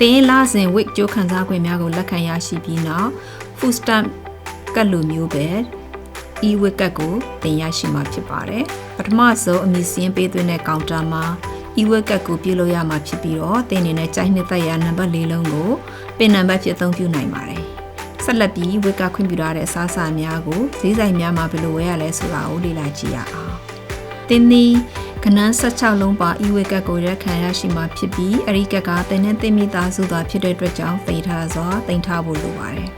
သင်လာစဉ် wig ကြိုးခံစားခွင့်များကိုလက်ခံရရှိပြီးနောက် food stamp ကတ်လိုမျိုးပဲ e-wig ကတ်ကိုသင်ရရှိမှာဖြစ်ပါတယ်ပထမဆုံးအမည်စင်းပေးသွင်းတဲ့ကောင်တာမှာ e-wig ကတ်ကိုပြုလုပ်ရမှာဖြစ်ပြီးတော့သင်အနေနဲ့ကြိုက်နှစ်သက်ရာနံပါတ်၄လုံးကိုပင်နံပါတ်ဖြစ်အသုံးပြုနိုင်ပါတယ်ဆက်လက်ပြီး wig ကခွင့်ပြုထားတဲ့အစားအစာများကိုဈေးဆိုင်များမှာဘယ်လိုဝယ်ရလဲဆိုတာကိုလေ့လာကြည့်ရအောင်သင်သည် ကနန်း16လုံးပါ e-wig ကတ်ကိုရက်ခံရရှိမှာဖြစ်ပြီးအရိကတ်ကသင်နဲ့သင်မိသားစုသာဖြစ်တဲ့အတွက်ကြောင့်ဖေးထားစွာတင်ထားဖို့လိုပါတယ်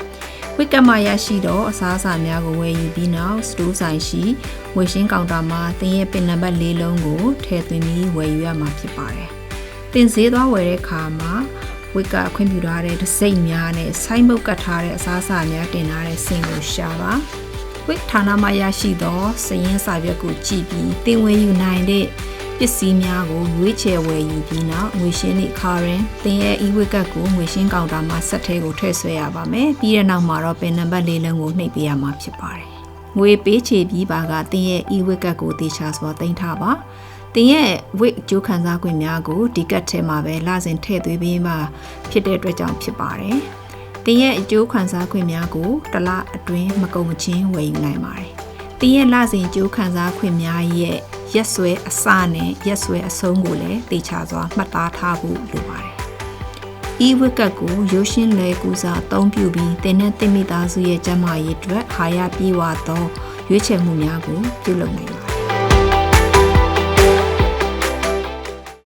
ဝိကမရရှိတော့အစားအစာများကိုဝယ်ယူပြီးနောက်စတိုးဆိုင်ရှိဝယ်ရှင်းကောင်တာမှာသင်ရဲ့ပင်နံပါတ်၄လုံးကိုထည့်သွင်းပြီးဝယ်ယူရမှာဖြစ်ပါတယ်။သင်ဈေးသွားဝယ်တဲ့အခါမှာဝိကခွင့်ပြုထားတဲ့ဒစိမ့်များနဲ့ဆိုင်းမုတ်ကတ်ထားတဲ့အစားအစာများတင်ထားတဲ့စင်ကိုရှာပါ။ ဝိဌာနမှာရရှိသောစည်ရင်းစာရွက်ကိုကြည့်ပြီးသင်ဝယ်ယူနိုင်တဲ့ပစ္စည်းများကိုရွေးချယ်ဝယ်ယူပြီးနောက်ငွေရှင်းသည့်အခါတွင်သင်ရဲ့ e-wig ကတ်ကိုငွေရှင်းကောင်တာမှာဆက်ထဲကိုထည့်ဆွဲရပါမယ်။ပြီးတဲ့နောက်မှာတော့ပင်နံပါတ်၄လုံးကိုနှိပ်ပေးရမှာဖြစ်ပါတယ်။ငွေပေးချေပြီးပါကသင်ရဲ့ e-wig ကတ်ကိုတေချာစွာတင်ထားပါ။သင်ရဲ့ wig အကျိုးခံစား권များကိုဒီကတ်ထဲမှာပဲလစဉ်ထည့်သွင်းပေးမှဖြစ်တဲ့အတွက်ကြောင့်ဖြစ်ပါတယ်။ သင်ရဲ့အကျိုးခံစား권များကိုတစ်လအတွင်းမကုန်မချင်းဝယ်ယူနိုင်ပါတယ်။သင်ရဲ့လစဉ်အကျိုးခံစား권များရဲ့ရက်ဆွဲအစနဲ့ရက်ဆွဲအဆုံးကိုလည်းတေချာစွာမှတ်သားထားဖို့လိုပါတယ်။ e-wig ကတ်ကိုရိုးရှင်းလဲကူစာအသုံးပြုပြီးတင်တဲ့တင်မိသားစုရဲ့ကျန်းမာရေးအတွက်ဟာရပြေးဝသောရွေးချယ်မှုများကိုပြုလုပ်နိုင်ပါ